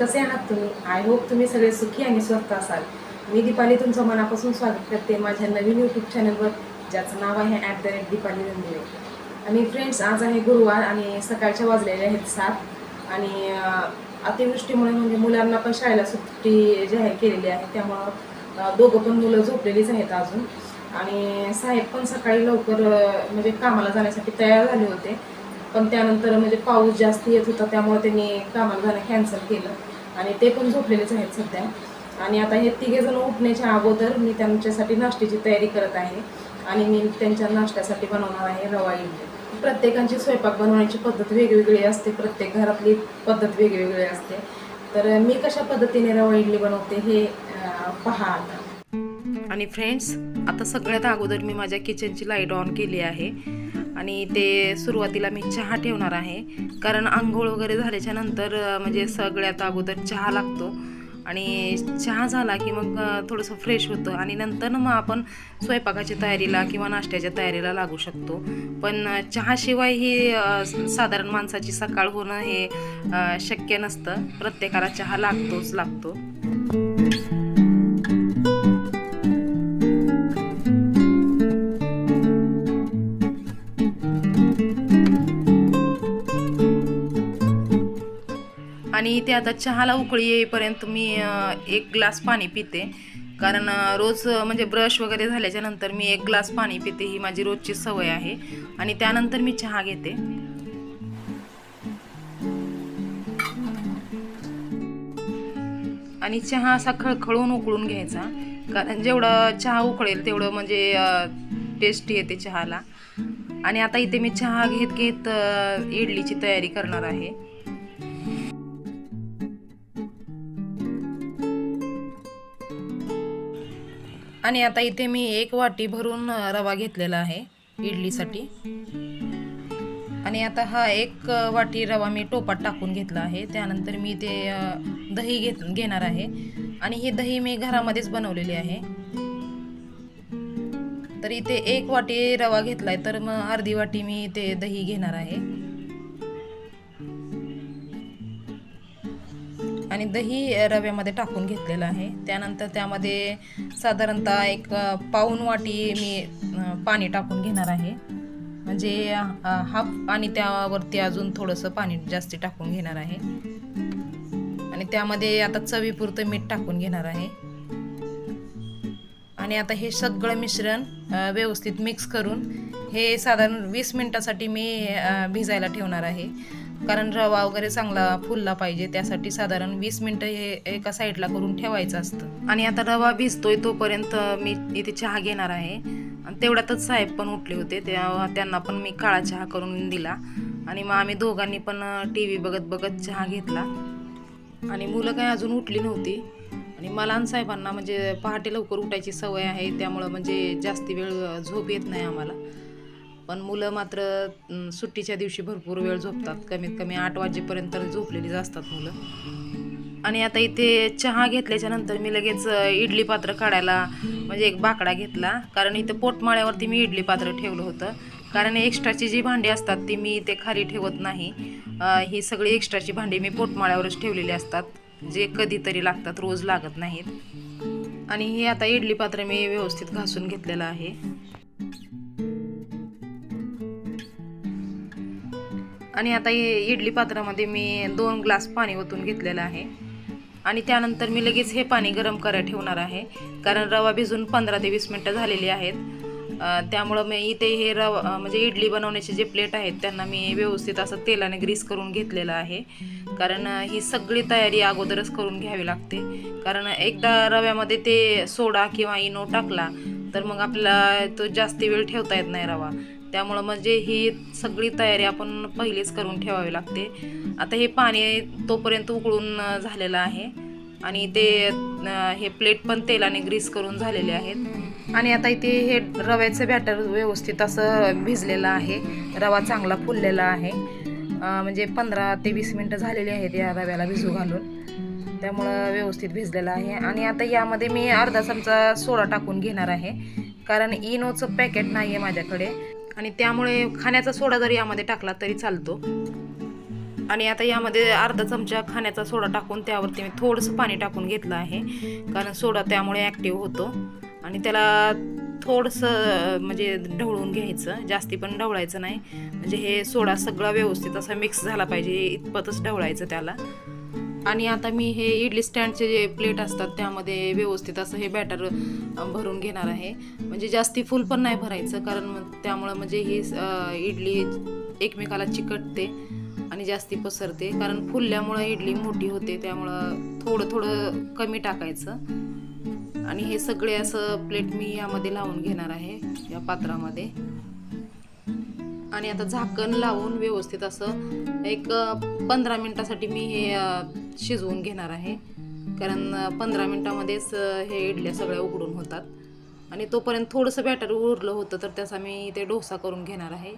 कसे आहात तुम्ही आय होप तुम्ही सगळे सुखी आणि स्वस्थ असाल. मी दीपाली तुमचं मनापासून स्वागत करते. माझ्या नवीन यूट्यूब चॅनलवर ज्याचं नाव आहे at the rate Deepali Randive आणि फ्रेंड्स आज आहे गुरुवार आणि सकाळच्या वाजलेले आहेत सात. आणि अतिवृष्टीमुळे म्हणजे मुलांना पण शाळेला सुट्टी जाहीर केलेली आहे त्यामुळं दोघं पण मुलं झोपलेलीच आहेत अजून. आणि साहेब पण सकाळी लवकर म्हणजे कामाला जाण्यासाठी तयार झाले होते. पण त्यानंतर म्हणजे पाऊस जास्त येत होता त्यामुळे त्यांनी कामाला जाणं कॅन्सल केलं. आणि ते पण झोपलेलेच आहेत सध्या. आणि आता हे तिघे जण उठण्याच्या अगोदर मी त्यांच्यासाठी नाश्त्याची तयारी करत आहे. आणि मी त्यांच्या नाश्त्यासाठी बनवणार आहे रवा इडली. प्रत्येकांची स्वयंपाक बनवण्याची पद्धत वेगवेगळी असते. प्रत्येक घरातली पद्धत वेगवेगळी असते. तर मी कशा पद्धतीने रवा इडली बनवते हे पहा आता. आणि फ्रेंड्स आता सगळ्यात अगोदर मी माझ्या किचनची लाइट ऑन केली आहे. आणि ते सुरुवातीला मी चहा ठेवणार आहे. कारण आंघोळ वगैरे झाल्याच्यानंतर म्हणजे सगळ्यात अगोदर चहा लागतो. आणि चहा झाला की मग थोडंसं फ्रेश होतं. आणि नंतर मग आपण स्वयंपाकाच्या तयारीला किंवा नाश्त्याच्या तयारीला लागू शकतो. पण चहाशिवाय ही साधारण माणसाची सकाळ होणं हे शक्य नसतं. प्रत्येकाला चहा लागतोच लागतो. इथे आता चहाला उकळी येईपर्यंत मी एक ग्लास पाणी पिते. कारण रोज म्हणजे ब्रश वगैरे झाल्याच्यानंतर मी एक ग्लास पाणी पिते ही माझी रोजची सवय आहे. आणि त्यानंतर मी चहा घेते. आणि चहा असा खळखळून उकळून घ्यायचा. कारण जेवढं चहा उकळेल तेवढं म्हणजे टेस्टी येते चहाला. आणि आता इथे मी चहा घेत घेत इडलीची तयारी करणार आहे. आणि आता इथे मी एक वाटी भरून रवा घेतलेला आहे इडलीसाठी. आणि आता हा एक वाटी रवा मी टोपात टाकून घेतला आहे. त्यानंतर मी ते दही घेत घेणार आहे. आणि ही दही मी घरामध्येच बनवलेली आहे. तर इथे एक वाटी रवा घेतला आहे तर मग अर्धी वाटी मी ते दही घेणार आहे. आणि दही रव्यामध्ये टाकून घेतलेलं आहे. त्यानंतर त्यामध्ये साधारणतः एक पाऊन पाऊण वाटी मी पाणी टाकून घेणार आहे. म्हणजे हाफ आणि त्यावरती अजून थोडंसं पाणी जास्ती टाकून घेणार आहे. आणि त्यामध्ये आता चवीपुरतं मीठ टाकून घेणार आहे. आणि आता हे सगळं मिश्रण व्यवस्थित मिक्स करून हे साधारण वीस मिनटासाठी मी भिजायला ठेवणार आहे. कारण रवा वगैरे चांगला फुलला पाहिजे त्यासाठी साधारण वीस मिनटं हे एका साईडला करून ठेवायचं असतं. आणि आता रवा भिजतोय तोपर्यंत मी इथे चहा घेणार आहे. आणि तेवढ्यातच साहेब पण उठले होते त्या त्यांना पण मी काळा चहा करून दिला. आणि मग आम्ही दोघांनी पण टी व्ही बघत बघत चहा घेतला. आणि मुलं काय अजून उठली नव्हती. आणि मला आणि साहेबांना म्हणजे पहाटे लवकर उठायची सवय आहे त्यामुळं म्हणजे जास्ती वेळ झोप येत नाही आम्हाला. पण मुलं मात्र सुट्टीच्या दिवशी भरपूर वेळ झोपतात. कमीत कमी आठ वाजेपर्यंत झोपलेलीच असतात मुलं. आणि आता इथे चहा घेतल्याच्या नंतर मी लगेच इडली पात्र काढायला म्हणजे एक बाकडा घेतला. कारण इथे पोटमाळ्यावरती मी इडली पात्र ठेवलं होतं. कारण एक्स्ट्राची जी भांडी असतात ती मी इथे खाली ठेवत नाही. ही सगळी एक्स्ट्राची भांडी मी पोटमाळ्यावरच ठेवलेली असतात. जे कधीतरी लागतात रोज लागत नाहीत. आणि हे आता इडली पात्र मी व्यवस्थित घासून घेतलेलं आहे. आणि आता हे इडली पात्रामध्ये मी दोन ग्लास पाणी ओतून घेतलेलं आहे. आणि त्यानंतर मी लगेच हे पाणी गरम करायला ठेवणार आहे. कारण रवा भिजून पंधरा ते वीस मिनटं झालेली आहेत. त्यामुळं मी इथे हे रवा म्हणजे इडली बनवण्याचे जे प्लेट आहेत त्यांना मी व्यवस्थित असं तेलाने ग्रीस करून घेतलेलं आहे. कारण ही सगळी तयारी अगोदरच करून घ्यावी लागते. कारण एकदा रव्यामध्ये ते सोडा किंवा इनो टाकला तर मग आपल्याला तो जास्त वेळ ठेवता येत नाही रवा. त्यामुळं म्हणजे ही सगळी तयारी आपण पहिलेच करून ठेवावी लागते. आता हे पाणी तोपर्यंत उकळून झालेलं आहे. आणि ते हे प्लेट पण तेलाने ग्रीस करून झालेले आहेत. आणि आता इथे हे रव्याचं बॅटर व्यवस्थित असं भिजलेलं आहे. रवा चांगला फुललेला आहे. म्हणजे पंधरा ते वीस मिनटं झालेली आहेत या रव्याला भिजू घालून. त्यामुळं व्यवस्थित भिजलेलं आहे. आणि आता यामध्ये मी अर्धा चमचा सोडा टाकून घेणार आहे. कारण इनोचं पॅकेट नाही आहे माझ्याकडे. आणि त्यामुळे खाण्याचा सोडा जरी यामध्ये टाकला तरी चालतो. आणि आता यामध्ये अर्धा चमचा खाण्याचा सोडा टाकून त्यावरती मी थोडंसं पाणी टाकून घेतलं आहे. कारण सोडा त्यामुळे ॲक्टिव्ह होतो. आणि त्याला थोडंसं म्हणजे ढवळून घ्यायचं. जास्ती पण ढवळायचं नाही. म्हणजे हे सोडा सगळा व्यवस्थित असा मिक्स झाला पाहिजे. इतपतच ढवळायचं त्याला. आणि आता मी हे इडली स्टँडचे जे प्लेट असतात त्यामध्ये व्यवस्थित असं हे बॅटर भरून घेणार आहे. म्हणजे जास्ती फुल पण नाही भरायचं कारण मग त्यामुळं म्हणजे ही इडली एकमेकाला चिकटते आणि जास्ती पसरते. कारण फुलल्यामुळं इडली मोठी होते त्यामुळं थोडं थोडं कमी टाकायचं. आणि हे सगळे असं प्लेट मी यामध्ये लावून घेणार आहे या पात्रामध्ये. आणि आता झाकण लावून व्यवस्थित असं एक पंधरा मिनटासाठी मी हे शिजवून घेणार आहे. कारण पंधरा मिनटामध्येच हे इडल्या सगळ्या उघडून होतात. आणि तोपर्यंत थोडंसं बॅटर उरलं होतं तर त्याचा मी ते डोसा करून घेणार आहे.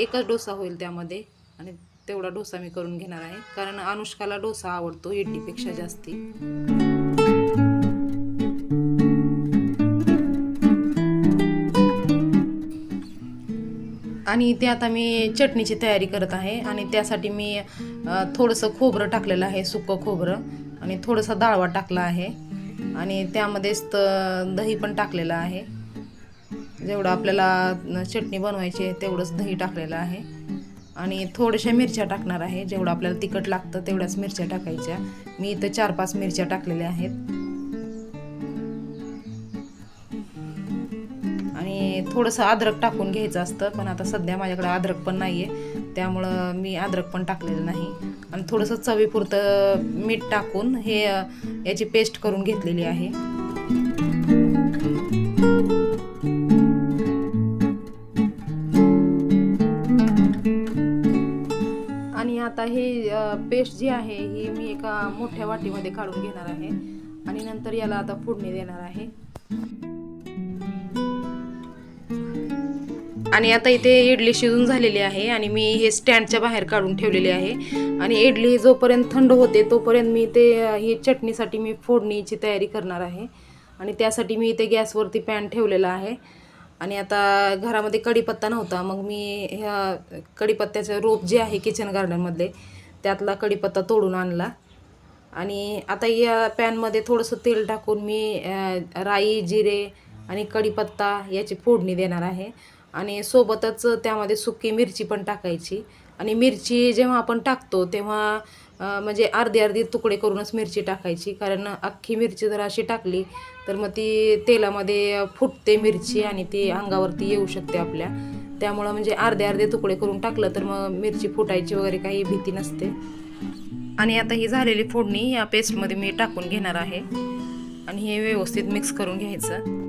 एकच डोसा होईल त्यामध्ये आणि तेवढा डोसा मी करून घेणार आहे. कारण अनुष्काला डोसा आवडतो इडलीपेक्षा जास्ती. आणि ते आता मी चटणीची तयारी करत आहे आणि त्यासाठी मी थोडंसं खोबरं टाकलेलं आहे सुकं खोबरं. आणि थोडंसं डाळवा टाकला आहे. आणि त्यामध्येच तर दही पण टाकलेलं आहे. जेवढं आपल्याला चटणी बनवायची आहे तेवढंच दही टाकलेलं आहे. आणि थोड्याशा मिरच्या टाकणार आहे. जेवढं आपल्याला तिखट लागतं तेवढ्याच मिरच्या टाकायच्या. मी इथं चार पाच मिरच्या टाकलेल्या आहेत. थोडंसं अद्रक टाकून घ्यायचं असतं पण आता सध्या माझ्याकडे अद्रक पण नाही आहे त्यामुळं मी अद्रक पण टाकलेलं नाही. आणि थोडंसं चवीपुरतं मीठ टाकून हे याची पेस्ट करून घेतलेली आहे. आणि आता हे पेस्ट जी आहे ही मी एका मोठ्या वाटीमध्ये काढून घेणार आहे. आणि नंतर याला आता फोडणी देणार आहे. आणि आता इथे इडली शिजून झालेली आहे आणि मी हे स्टँडच्या बाहेर काढून ठेवलेली आहे. आणि इडली जोपर्यंत थंड होते तोपर्यंत मी ते ही चटणीसाठी मी फोडणीची तयारी करणार आहे. आणि त्यासाठी मी इथे गॅसवरती पॅन ठेवलेला आहे. आणि आता घरामध्ये कढीपत्ता नव्हता मग मी ह्या कढीपत्त्याचं रोप जे आहे किचन गार्डनमधले त्यातला कढीपत्ता तोडून आणला. आणि आता या पॅनमध्ये थोडंसं तेल टाकून मी राई जिरे आणि कढीपत्ता याची फोडणी देणार आहे. आणि सोबतच त्यामध्ये सुकी मिरची पण टाकायची. आणि मिरची जेव्हा आपण टाकतो तेव्हा म्हणजे अर्धी अर्धी तुकडे करूनच मिरची टाकायची. कारण अख्खी मिरची जर अशी टाकली तर मग ती तेलामध्ये फुटते मिरची आणि ती अंगावरती येऊ शकते आपल्या. त्यामुळं म्हणजे अर्धे अर्धे तुकडे करून टाकलं तर मग मिरची फुटायची वगैरे काही भीती नसते. आणि आता ही झालेली फोडणी या पेस्टमध्ये मी टाकून घेणार आहे. आणि हे व्यवस्थित मिक्स करून घ्यायचं.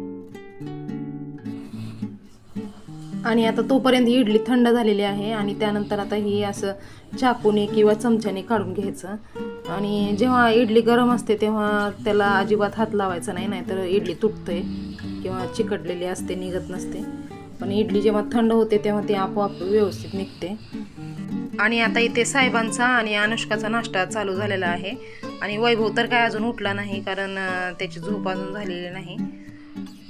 आणि आता तोपर्यंत ही इडली थंड झालेली आहे आणि त्यानंतर आता ही असं चाकूने किंवा चमच्याने काढून घ्यायचं. आणि जेव्हा इडली गरम असते तेव्हा त्याला अजिबात हात लावायचा नाही नाहीतर इडली तुटते किंवा चिकटलेली असते निघत नसते. पण इडली जेव्हा थंड होते तेव्हा ती आपोआप व्यवस्थित निघते. आणि आता इथे साहेबांचा आणि अनुष्काचा नाश्ता चालू झालेला आहे. आणि वैभव तर काय अजून उठला नाही कारण त्याची झोप अजून झालेली नाही.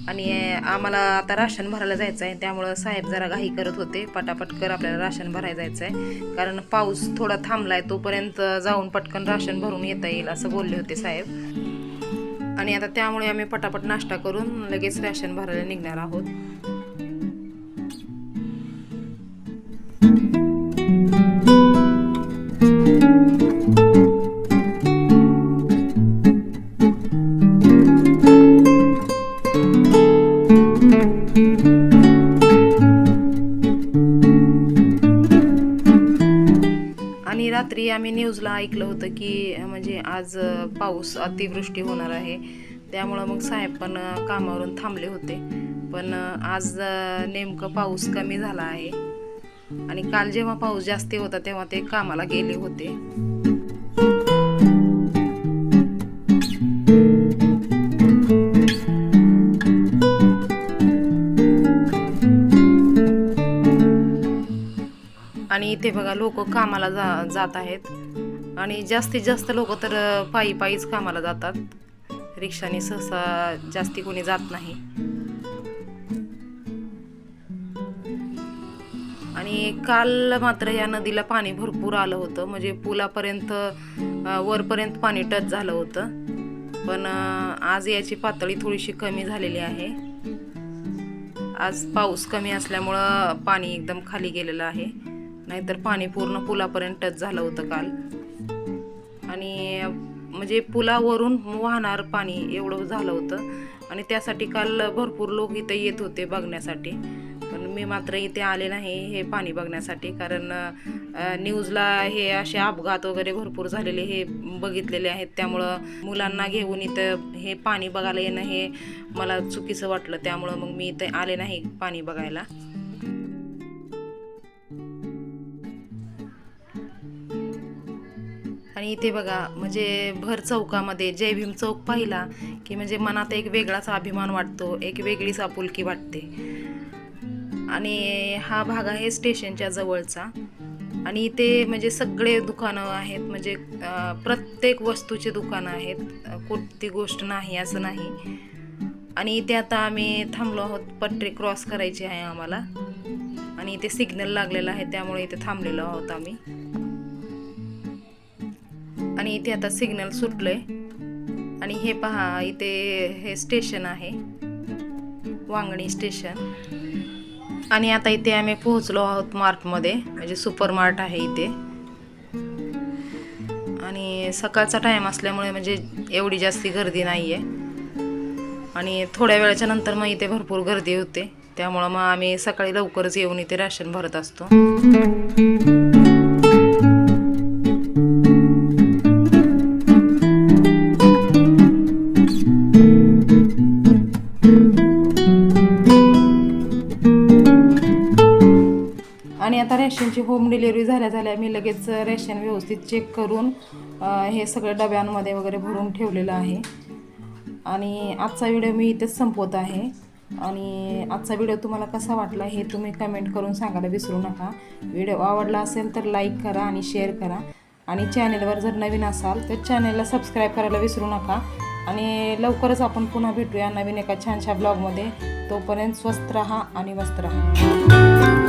आणि आम्हाला आता राशन भरायला जायचं आहे त्यामुळं साहेब जरा घाई करत होते. पटापट कर आपल्याला राशन भरायला जायचं आहे कारण पाऊस थोडा थांबलाय तोपर्यंत जाऊन पटकन राशन भरून येता येईल असं बोलले होते साहेब. आणि आता त्यामुळे आम्ही पटापट नाश्ता करून लगेच राशन भरायला निघणार आहोत. आणि रात्री आम्ही न्यूजला ऐकलं होतं की म्हणजे आज पाऊस अतिवृष्टी होणार आहे. त्यामुळं मग साहेब पण कामावरून थांबले होते. पण आज नेमकं पाऊस कमी झाला आहे. आणि काल जेव्हा पाऊस जास्ती होता तेव्हा ते कामाला गेले होते. आणि इथे बघा लोक कामाला जा जात आहेत. आणि जास्तीत जास्त लोक तर पायी पायीच कामाला जातात. रिक्षाने सहसा जास्ती कोणी जात नाही. आणि काल मात्र या नदीला पाणी भरपूर आलं होतं. म्हणजे पुलापर्यंत वरपर्यंत पाणी टच झालं होतं. पण आज याची पातळी थोडीशी कमी झालेली आहे. आज पाऊस कमी असल्यामुळं पाणी एकदम खाली गेलेलं आहे. नाहीतर पाणी पूर्ण पुलापर्यंत टच झालं होतं काल. आणि म्हणजे पुलावरून वाहणार पाणी एवढं झालं होतं. आणि त्यासाठी काल भरपूर लोक इथे येत होते बघण्यासाठी. पण मी मात्र इथे आले नाही हे पाणी बघण्यासाठी कारण न्यूजला हे असे अपघात वगैरे भरपूर झालेले हे बघितलेले आहेत. त्यामुळं मुलांना घेऊन इथं हे पाणी बघायला येणं हे मला चुकीचं वाटलं. त्यामुळं मग मी इथे आले नाही पाणी बघायला. आणि इथे बघा म्हणजे भर चौकामध्ये जय भीम चौक पाहिला की म्हणजे मनात एक वेगळाच अभिमान वाटतो एक वेगळीच आपुलकी वाटते. आणि हा भाग आहे स्टेशनच्या जवळचा. आणि इथे म्हणजे सगळे दुकानं आहेत म्हणजे प्रत्येक वस्तूचे दुकानं आहेत. कोणती गोष्ट नाही असं नाही. आणि इथे आता आम्ही थांबलो आहोत पट्टी क्रॉस करायची आहे आम्हाला. आणि इथे सिग्नल लागलेला आहे त्यामुळे इथे थांबलेलो आहोत आम्ही. आणि इथे आता सिग्नल सुटलंय. आणि हे पहा इथे हे स्टेशन आहे. वांगणी स्टेशन. आणि आता इथे आम्ही पोहोचलो आहोत मार्टमध्ये म्हणजे सुपर मार्ट आहे इथे. आणि सकाळचा टाईम असल्यामुळे म्हणजे एवढी जास्ती गर्दी नाही आहे आणि थोड्या वेळाच्या नंतर मग इथे भरपूर गर्दी होते. त्यामुळं मग आम्ही सकाळी लवकरच येऊन इथे राशन भरत असतो. होम डिलिव्हरी झाल्या झाल्या मी लगेच रेशन व्यवस्थित चेक करून हे सगळं डब्यांमध्ये वगैरे भरून ठेवलेलं आहे. आणि आजचा व्हिडिओ मी इथेच संपवत आहे. आणि आजचा व्हिडिओ तुम्हाला कसा वाटला हे तुम्ही कमेंट करून सांगायला विसरू नका. व्हिडिओ आवडला असेल तर लाईक करा आणि शेअर करा. आणि चॅनेलवर जर नवीन असाल तर चॅनेलला सबस्क्राईब करायला विसरू नका. आणि लवकरच आपण पुन्हा भेटूया नवीन एका छानशा ब्लॉगमध्ये तोपर्यंत स्वस्त रहा आणि मस्त रहा.